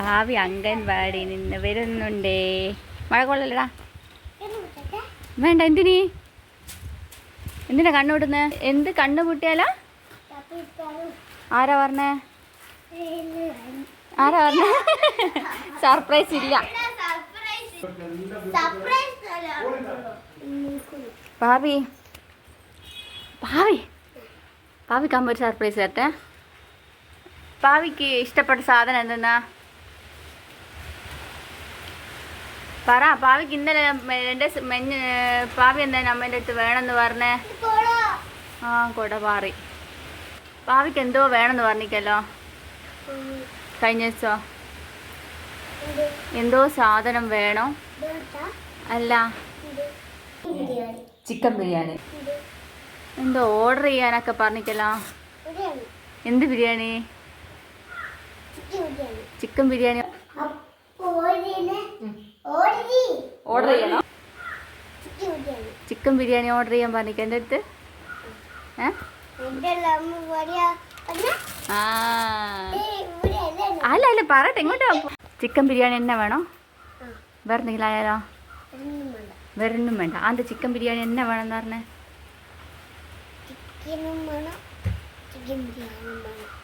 ഭാവി അംഗൻവാടി നിന്ന് വരുന്നുണ്ടേ. മഴ കൊള്ളല്ലടാ. വേണ്ട എന്തിനീ? എന്തിനാ കണ്ണുവിടുന്നത് എന്ത് കണ്ണു പൊട്ടിയാലാ? ആരാ പറഞ്ഞേ? ആരാ പറഞ്ഞേ? സർപ്രൈസ് ഇല്ല. ഭാവി. ഭാവി. ഭാവിക്ക് അമ്മ ഒരു സർപ്രൈസ് തരട്ടെ. ഭാവിക്ക് ഇഷ്ടപ്പെട്ട സാധനം എന്തെന്നാ? പറ പാവിക്ക് ഇന്നലെ എന്റെ എന്റെ മെഞ്ഞ് പാവി എന്താ അമ്മേന്റെ അടുത്ത് വേണമെന്ന് പറഞ്ഞേ? ആ കൊട പാറി. പാവിക്ക് എന്തോ വേണമെന്ന് പറഞ്ഞിക്കല്ലോ? കഴിഞ്ഞ ദിവസോ? എന്തോ സാധനം വേണോ? അല്ല. ചിക്കൻ ബിരിയാണി. എന്തോ ഓർഡർ ചെയ്യാനൊക്കെ പറഞ്ഞിക്കല്ലോ? എന്ത് ബിരിയാണി. ചിക്കൻ ബിരിയാണി. ഓർഡർ ചെയ്യണോ. ചിക്കൻ ബിരിയാണി ഓർഡർ ചെയ്യാൻ പറഞ്ഞിക്ക എന്റെ അടുത്ത്. അല്ല? അല്ല പറയട്ടെ എങ്ങോട്ടാ ചിക്കൻ ബിരിയാണി എന്നാ വേണോ? വേറെ എന്തെങ്കിലും ആയാലോ വേറെ ഒന്നും വേണ്ട. അത് ചിക്കൻ ബിരിയാണി എന്നാ വേണം എന്ന് പറഞ്ഞേ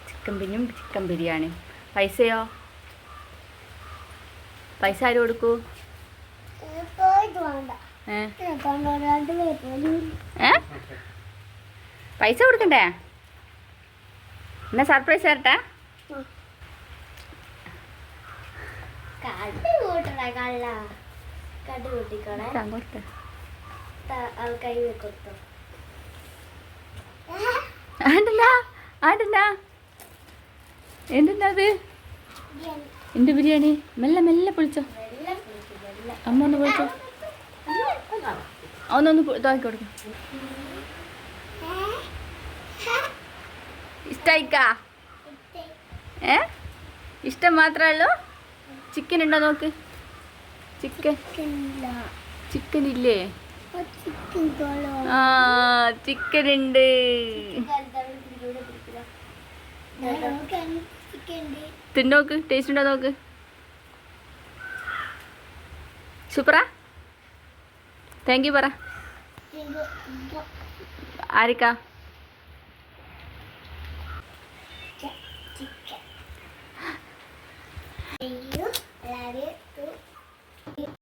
ചിക്കൻ ബിരിയാണി ചിക്കൻ ബിരിയാണി പൈസയോ? പൈസ ആര് കൊടുക്കൂ? പൈസ കൊടുക്കണ്ടേ? എന്നാ സർപ്രൈസ് തരട്ടെ? അങ്ങോട്ട് ആണ്ടല്ല ആണ്ടല്ല. എന്തെന്നാ അത്? എന്ത് ബിരിയാണി? മെല്ലെ മെല്ലെ പൊളിച്ചോ. അമ്മ ഒന്ന് പൊളിച്ചോ. അവനൊന്ന് ഇതാക്കി കൊടുക്കും. ഇഷ്ടായിക്കാ? ഏ? ഇഷ്ടം മാത്രമേ ഉള്ളൂ? ചിക്കൻ ഉണ്ടോ നോക്ക്. ചിക്കൻ ചിക്കൻ ഇല്ലേ? ആ ചിക്കൻ ഉണ്ട്. തിന്നോക്ക് ടേസ്റ്റ് ഉണ്ടോ നോക്ക്. സൂപ്പറാ? താങ്ക് യു പറ. ആരിക്കാ?